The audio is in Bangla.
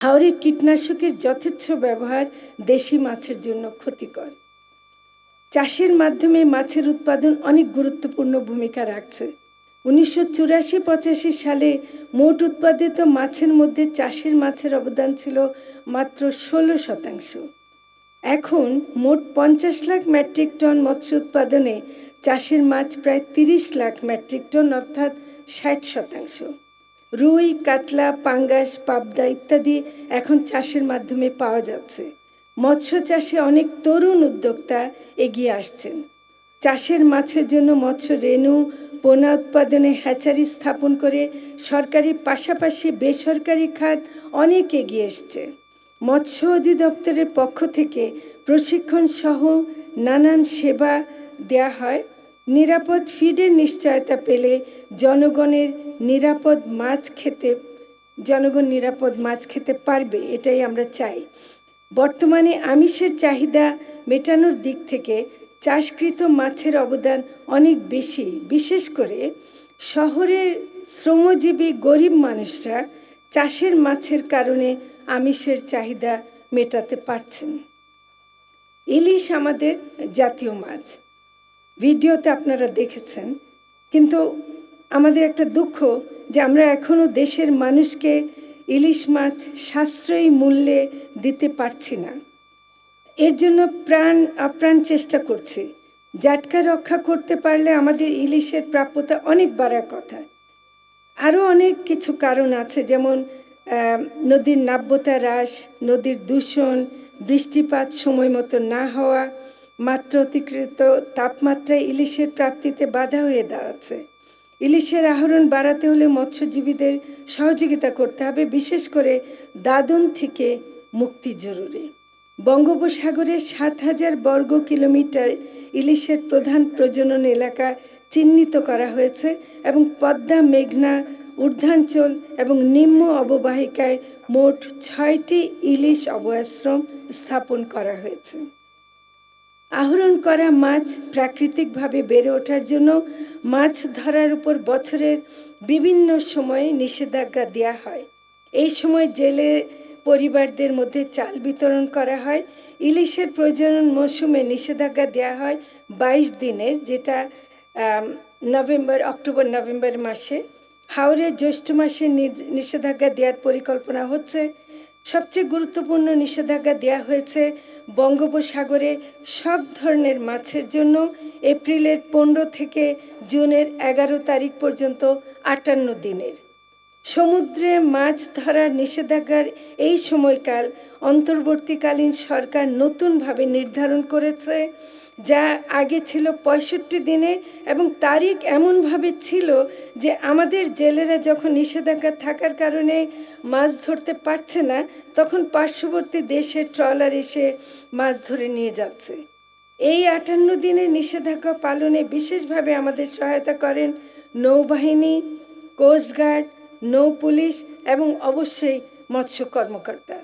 হাওড়ে কীটনাশকের যথেচ্ছ ব্যবহার দেশি মাছের জন্য ক্ষতিকর। চাষের মাধ্যমে মাছের উৎপাদন অনেক গুরুত্বপূর্ণ ভূমিকা রাখছে। উনিশশো চুরাশি পঁচাশি সালে মোট উৎপাদিত মাছের মধ্যে চাষের মাছের অবদান ছিল মাত্র ষোলো শতাংশ। এখন মোট পঞ্চাশ লাখ মেট্রিক টন মৎস্য উৎপাদনে চাষের মাছ প্রায় তিরিশ লাখ মেট্রিক টন, অর্থাৎ ষাট শতাংশ। রুই, কাতলা, পাঙ্গাস, পাবদা ইত্যাদি এখন চাষের মাধ্যমে পাওয়া যাচ্ছে। মৎস্য চাষে অনেক তরুণ উদ্যোক্তা এগিয়ে আসছেন। চাষের মাছের জন্য মৎস্য রেণু পোনা উৎপাদনে হ্যাচারি স্থাপন করে সরকারি পাশাপাশি বেসরকারি খাত অনেক এগিয়ে এসছে। মৎস্য অধিদপ্তরের পক্ষ থেকে প্রশিক্ষণ সহ নানান সেবা দেয়া হয়। নিরাপদ ফিডের নিশ্চয়তা পেলে জনগণের নিরাপদ মাছ খেতে, জনগণ নিরাপদ মাছ খেতে পারবে, এটাই আমরা চাই। বর্তমানে আমিষের চাহিদা মেটানোর দিক থেকে চাষকৃত মাছের অবদান অনেক বেশি। বিশেষ করে শহরের শ্রমজীবী গরিব মানুষরা চাষের মাছের কারণে আমিষের চাহিদা মেটাতে পারছেন। ইলিশ আমাদের জাতীয় মাছ। ভিডিওতে আপনারা দেখেছেন। কিন্তু আমাদের একটা দুঃখ যে আমরা এখনও দেশের মানুষকে ইলিশ মাছ সাশ্রয়ী মূল্যে দিতে পারছি না। এর জন্য প্রাণ আপ্রাণ চেষ্টা করছি। জাটকা রক্ষা করতে পারলে আমাদের ইলিশের প্রাপ্যতা অনেক বাড়ার কথা। আরও অনেক কিছু কারণ আছে, যেমন নদীর নাব্যতা হ্রাস, নদীর দূষণ, বৃষ্টিপাত সময় মতো না হওয়া মাত্র অতিকৃত তাপমাত্রায় ইলিশের প্রাপ্তিতে বাধা হয়ে দাঁড়াচ্ছে। ইলিশের আহরণ বাড়াতে হলে মৎস্যজীবীদের সহযোগিতা করতে হবে, বিশেষ করে দাদন থেকে মুক্তি জরুরি। বঙ্গোপসাগরে সাত হাজার বর্গ কিলোমিটার ইলিশের প্রধান প্রজনন এলাকা চিহ্নিত করা হয়েছে এবং পদ্মা, মেঘনা, ঊর্ধ্বাঞ্চল এবং নিম্ন অববাহিকায় মোট ছয়টি ইলিশ অভয়াশ্রম স্থাপন করা হয়েছে। আহরণ করা মাছ প্রাকৃতিকভাবে বেড়ে ওঠার জন্য মাছ ধরার উপর বছরের বিভিন্ন সময়ে নিষেধাজ্ঞা দেওয়া হয়। এই সময় জেলে পরিবারদের মধ্যে চাল বিতরণ করা হয়। ইলিশের প্রজনন মৌসুমে নিষেধাজ্ঞা দেওয়া হয় বাইশ দিনের, যেটা নভেম্বর, অক্টোবর, নভেম্বর মাসে। হাওড়ে জ্যৈষ্ঠ মাসে নিষেধাজ্ঞা দেওয়ার পরিকল্পনা হচ্ছে। সবচেয়ে গুরুত্বপূর্ণ নিষেধাজ্ঞা দেওয়া হয়েছে বঙ্গোপসাগরে সব ধরনের মাছের জন্য এপ্রিলের পনেরো থেকে জুনের এগারো তারিখ পর্যন্ত আটান্ন দিনের। সমুদ্রে মাছ ধরার নিষেধাজ্ঞার এই সময়কাল অন্তর্বর্তীকালীন সরকার নতুনভাবে নির্ধারণ করেছে, যা আগে ছিল পঁয়ষট্টি দিনে এবং তারিখ এমনভাবে ছিল যে আমাদের জেলেরা যখন নিষেধাজ্ঞা থাকার কারণে মাছ ধরতে পারছে না, তখন পার্শ্ববর্তী দেশের ট্রলার এসে মাছ ধরে নিয়ে যাচ্ছে। এই আটান্ন দিনের নিষেধাজ্ঞা পালনে বিশেষভাবে আমাদের সহায়তা করেন নৌবাহিনী, কোস্টগার্ড নৌ পুলিশ এবং অবশ্যই মৎস্য কর্মকর্তা।